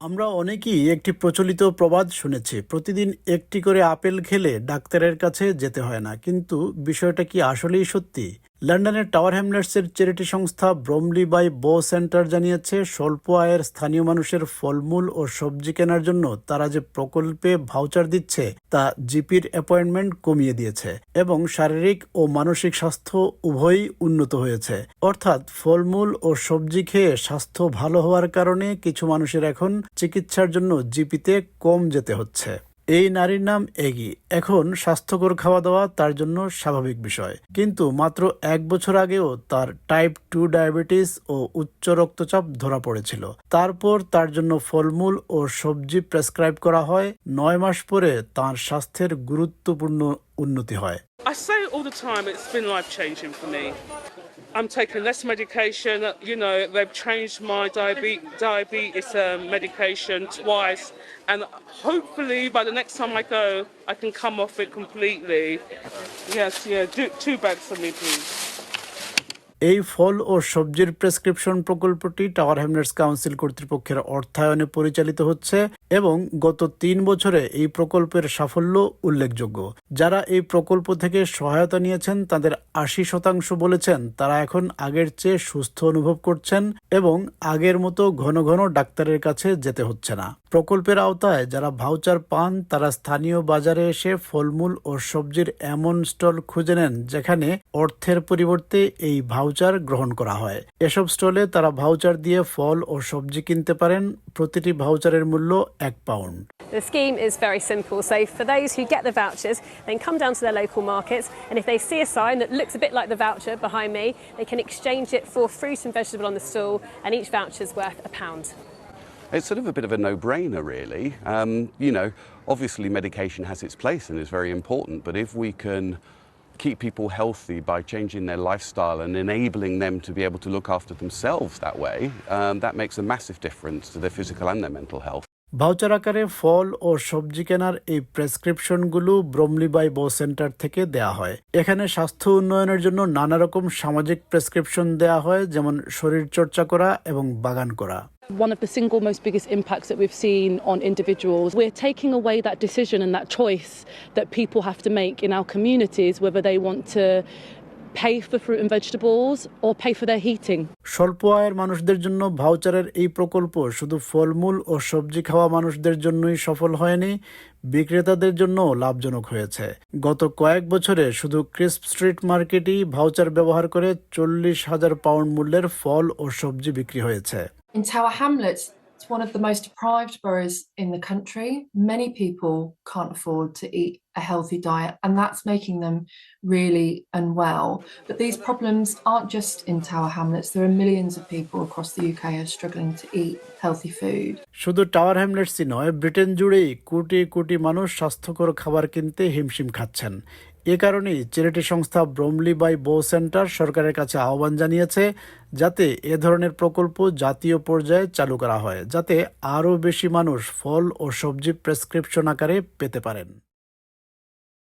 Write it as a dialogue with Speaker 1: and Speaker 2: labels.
Speaker 1: আমরা অনেকেই একটি প্রচলিত প্রবাদ শুনেছি, প্রতিদিন একটি করে আপেল খেলে ডাক্তারের কাছে যেতে হয় না। কিন্তু বিষয়টা কি আসলেই সত্যি? লন্ডনের টাওয়ার হ্যামলেটসের চ্যারিটি সংস্থা ব্রমলি বাই বো সেন্টার জানিয়েছে, স্বল্প আয়ের স্থানীয় মানুষের ফলমূল ও সবজি কেনার জন্য তারা যে প্রকল্পে ভাউচার দিচ্ছে তা জিপির অ্যাপয়েন্টমেন্ট কমিয়ে দিয়েছে এবং শারীরিক ও মানসিক স্বাস্থ্য উভয়ই উন্নত হয়েছে। অর্থাৎ ফলমূল ও সবজি খেয়ে স্বাস্থ্য ভালো হওয়ার কারণে কিছু মানুষের এখন চিকিৎসার জন্য জিপিতে কম যেতে হচ্ছে। এই নারীর নাম এগি। এখন স্বাস্থ্যকর খাওয়া দাওয়া তার জন্য স্বাভাবিক বিষয়। কিন্তু মাত্র এক বছর আগেও তার টাইপ টু ডায়াবেটিস ও উচ্চ রক্তচাপ ধরা পড়েছিল। তারপর তার জন্য ফলমূল ও সবজি প্রেসক্রাইব করা হয়। নয় মাস পরে তার স্বাস্থ্যের গুরুত্বপূর্ণ উন্নতি হয়.
Speaker 2: I'm taking less medication. You know, they've changed my diabetes, um, medication twice, and hopefully by the next time I go, I can come off it completely. Yes, yeah, do two bags for me, please.
Speaker 1: এই ফল ও সবজির prescription প্রকল্পটি tower Hamlets council কর্তৃপক্ষের অর্থায়নে পরিচালিত হচ্ছে এবং গত তিন বছরে এই প্রকল্পের সাফল্য উল্লেখযোগ্য। যারা এই প্রকল্প থেকে সহায়তা নিয়েছেন, তাদের আশি শতাংশ বলেছেন তারা এখন আগের চেয়ে সুস্থ অনুভব করছেন এবং আগের মতো ঘন ঘন ডাক্তারের কাছে যেতে হচ্ছে না। প্রকল্পের আওতায় যারা ভাউচার পান, তারা স্থানীয় বাজারে এসে ফলমূল ও সবজির এমন স্টল খুঁজে নেন, যেখানে অর্থের পরিবর্তে এই ভাউচার গ্রহণ করা হয় এসব স্টলে তারা ভাউচার দিয়ে ফল ও সবজি কিনতে পারেন প্রতিটি ভাউচারের মূল্য এক pound
Speaker 3: The scheme is very simple. So, for those who get the vouchers, they can come down to their local markets, and if they see a sign that looks a bit like the voucher behind me, they can exchange it for fruit and vegetable on the stall, and each voucher is worth a pound.
Speaker 4: It's sort of a bit of a no brainer, really. Um, you know, obviously, medication has its place and is very important, but if we can keep people healthy by changing their lifestyle and enabling them to be able to look after themselves that way, um, that makes a massive difference to their physical and their mental health.
Speaker 1: Voucher আকারে ফল ও সবজি কেনার এই প্রেসক্রিপশনগুলো ব্রমলি by বো centre থেকে দেয়া হয় এখানে স্বাস্থ্য উন্নয়নের জন্য নানা রকম সামাজিক প্রেসক্রিপশন দেয়া হয় যেমন শরীর চর্চা করা এবং বাগান করা
Speaker 5: one of the single most biggest impacts that we've seen on individuals. We're taking away that decision and that choice that people have to make in our communities whether they want to pay for fruit and vegetables or pay for their heating.
Speaker 1: স্বল্প আয়ের মানুষদের জন্য ভাউচারের এই প্রকল্প শুধু ফলমূল ও সবজি খাওয়া মানুষদের জন্যই সফল হয়নি বিক্রেতাদের জন্য লাভজনক হয়েছে গত কয়েক বছরে শুধু ক্রিস্প স্ট্রিট মার্কেটই ভাউচার ব্যবহার করে চল্লিশ হাজার পাউন্ড মূল্যের ফল ও সবজি বিক্রি হয়েছে
Speaker 6: In Tower Hamlets, it's one of the most deprived boroughs in the country. Many people can't afford to eat a healthy diet, and that's making them really unwell. But these problems aren't just in Tower Hamlets, there are millions of people across the UK who are struggling to eat healthy food.
Speaker 1: শুধু Tower হ্যামলেটসই নয় Britain জুড়েই কোটি কোটি মানুষ স্বাস্থ্যকর খাবার কিনতে হিমশিম খাচ্ছেন এ কারণেই চ্যারিটি সংস্থা ব্রমলি বাই বো সেন্টার সরকারের কাছে আহ্বান জানিয়েছে যাতে এ ধরনের প্রকল্প জাতীয় পর্যায়ে চালু করা হয়, যাতে আরও বেশি মানুষ ফল ও সবজি প্রেসক্রিপশন আকারে পেতে পারেন।